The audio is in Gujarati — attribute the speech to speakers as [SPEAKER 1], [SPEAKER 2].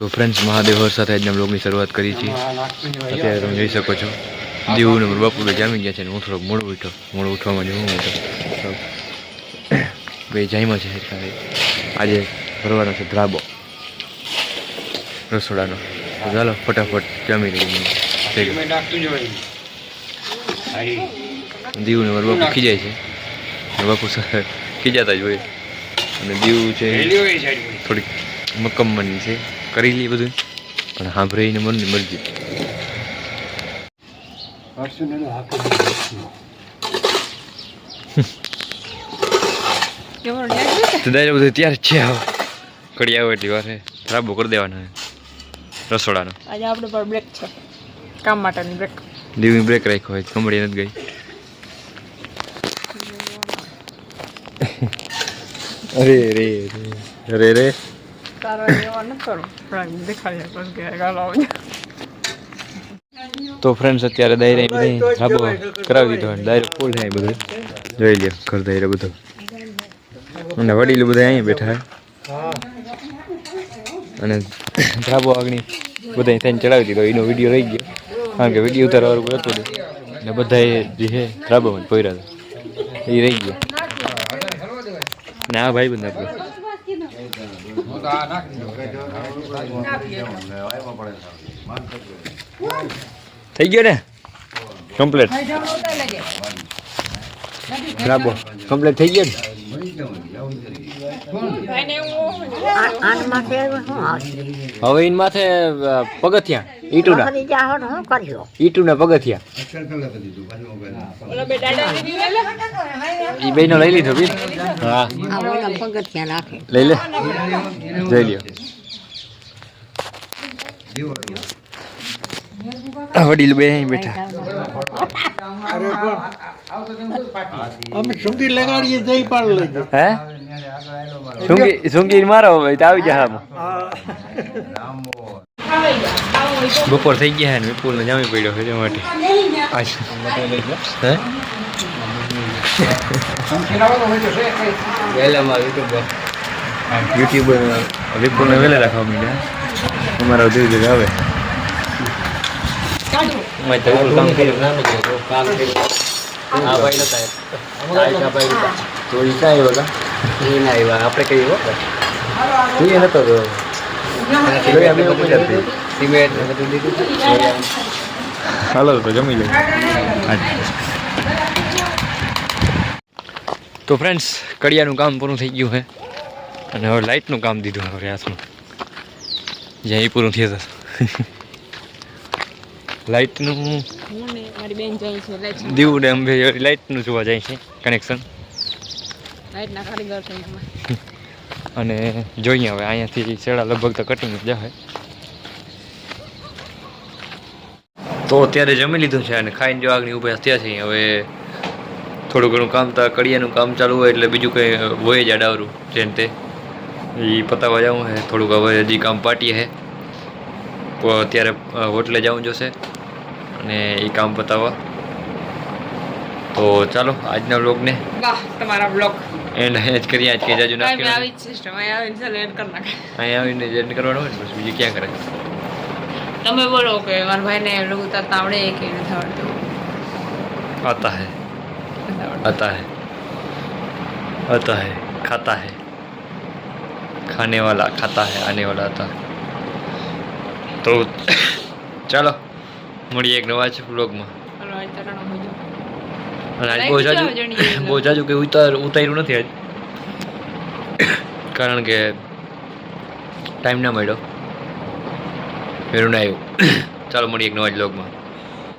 [SPEAKER 1] તો ફ્રેન્ડ્સ મહાદેવ હર સાથે આજના બ્લોગની શરૂઆત કરી છે અત્યારે તમે જોઈ શકો છો, દીવ ને બાપુ જામી ગયા છે હું થોડોક મોડું ઉઠ્યો. મોડું ઉઠવામાં જ હું ઉઠો બે જામ્યા છે આજે ભરવાનો છે ધ્રાબો. રસોડાનો. ચાલો, ફટાફટ જમી લઈએ. દીવ ને બાપુ ખીજાય છે. બાપુ ખીજાતા જ હોય. અને દીવ છે, થોડીક મક્કમની છે. કરી લઈએ બધું? પણ સાંભળીને મનની મરજી. દાયરો બધું તૈયાર છે હવે. કડી આવે એટલી વાર. કરી દેવાનો રસોડાનો.
[SPEAKER 2] આજે આપણે પર બ્રેક છે. કામ માટેની બ્રેક
[SPEAKER 1] દીવની બ્રેક રાખ્યો હોય કંબળી નથી ગઈ. અરે રે રે રે તો ફ્રેન્ડ્સ અત્યારે દાયરે બધી. કરાવી દીધો. અને દાયરો ફૂલ થાય બધું. જોઈ લ્યો ઘર દાયરો બધું. અને વડીલો બધા અહીંયા બેઠા અને ધાબો આગળ બધા થઈને ચડાવી દીધો. એનો વીડિયો રહી ગયો. કારણ કે વીડિયો ઉતારવાનું હતું ને બધા જે છે ધ્રાબામાં જ હતા. એ રહી ગયો. ને આ ભાઈ બંધ આપણો. થઈ ગયો ને કમ્પ્લીટ ધ્રાબો કમ્પ્લીટ થઈ ગયો ને
[SPEAKER 3] આઠમાં છે શું આવશે
[SPEAKER 1] હવે એની માથે અ, પગથિયા ઈટુના
[SPEAKER 3] બધી જાહો ને શું કર્યો
[SPEAKER 1] ઈટુના પગથિયા
[SPEAKER 2] ઓલા બે દાદા દીદી લે
[SPEAKER 1] એ બેનો લઈ લીધો બી હા. લઈ લે. જઈ લ્યો. આ વડીલ બે અહીં બેઠા.
[SPEAKER 4] અમે સુંદી લગાડીએ જઈ પાડ લેજો
[SPEAKER 1] હે? સુંગી સુંગી મારો ભાઈ તો આવી જા બપોર થઈ ગયા હે ને વિપુલ ને જામી પડ્યો છે માટે. હે? વહેલામાં યુટ્યુબ વિપુલને વહેલા રાખવા માંડ્યા અમારા ધીરે આવે મેં કામ કર્યું કામ કર્યું ભાઈ તો ઈ ક્યાં આવ્યા ના આપણે કઈ તું એ નતો ને લીધું હાલો તો જમી લે તો ફ્રેન્ડ્સ કડિયાનું કામ પૂરું થઈ ગયું છે. અને હવે લાઇટનું કામ દીધું હવે હાથમાં. જ્યાં એ પૂરું થયું હતું. લાઇટનું દીવ ડેમ લાઇટનું જોવા જાય છે કનેક્શન અને જોઈએ હવે અહીંયાથી છેડા લગભગ તો કટિંગ જ જાય તો અત્યારે જમી લીધું છે અને ખાઈને જો આગળ ઊભા થયા છે હવે થોડું ઘણું કામ તો કડિયાનું કામ ચાલુ હોય એટલે બીજું કંઈ હોય જ અડાવરું જેમ તે. એ પતાવવા જાઉં હે થોડુંક હવે હજી કામ પાટીએ હે. અત્યારે હોટલે જવું જોશે અને એ કામ પતાવવા તો ચાલો આજના બ્લોગને
[SPEAKER 2] વાહ તમારા બ્લોગ
[SPEAKER 1] એન્ડ જ કરીએ આજ કે જાજુ ના
[SPEAKER 2] આવી સિસ્ટમ અહીં આવીને ચાલ એડ કરી નાખે.
[SPEAKER 1] અહીં આવીને એડ કરવાનો હોય બસ બીજું ક્યાં કરે
[SPEAKER 2] તમે બોલો કે મારા ભાઈને લોકો તાતા કે નથી આવડતું. આતા હે.
[SPEAKER 1] आता है आता है खाता है खाने वाला खाता है आने वाला आता है તો ચાલો મળીએ એક નવા જ બ્લોગમાં
[SPEAKER 2] ચાલો આજ તરાણો હોજો
[SPEAKER 1] અને આજ
[SPEAKER 2] Like
[SPEAKER 1] બહુ
[SPEAKER 2] કેટલા
[SPEAKER 1] જાજુ
[SPEAKER 2] વાગે જણી
[SPEAKER 1] બહુ જાજુ કે ઉતાર ઉતાર્યું નથી આજ કારણ કે ટાઈમ ના મળ્યો મેળું ના આવ્યું ચાલો મળીએ એક નવા જ બ્લોગમાં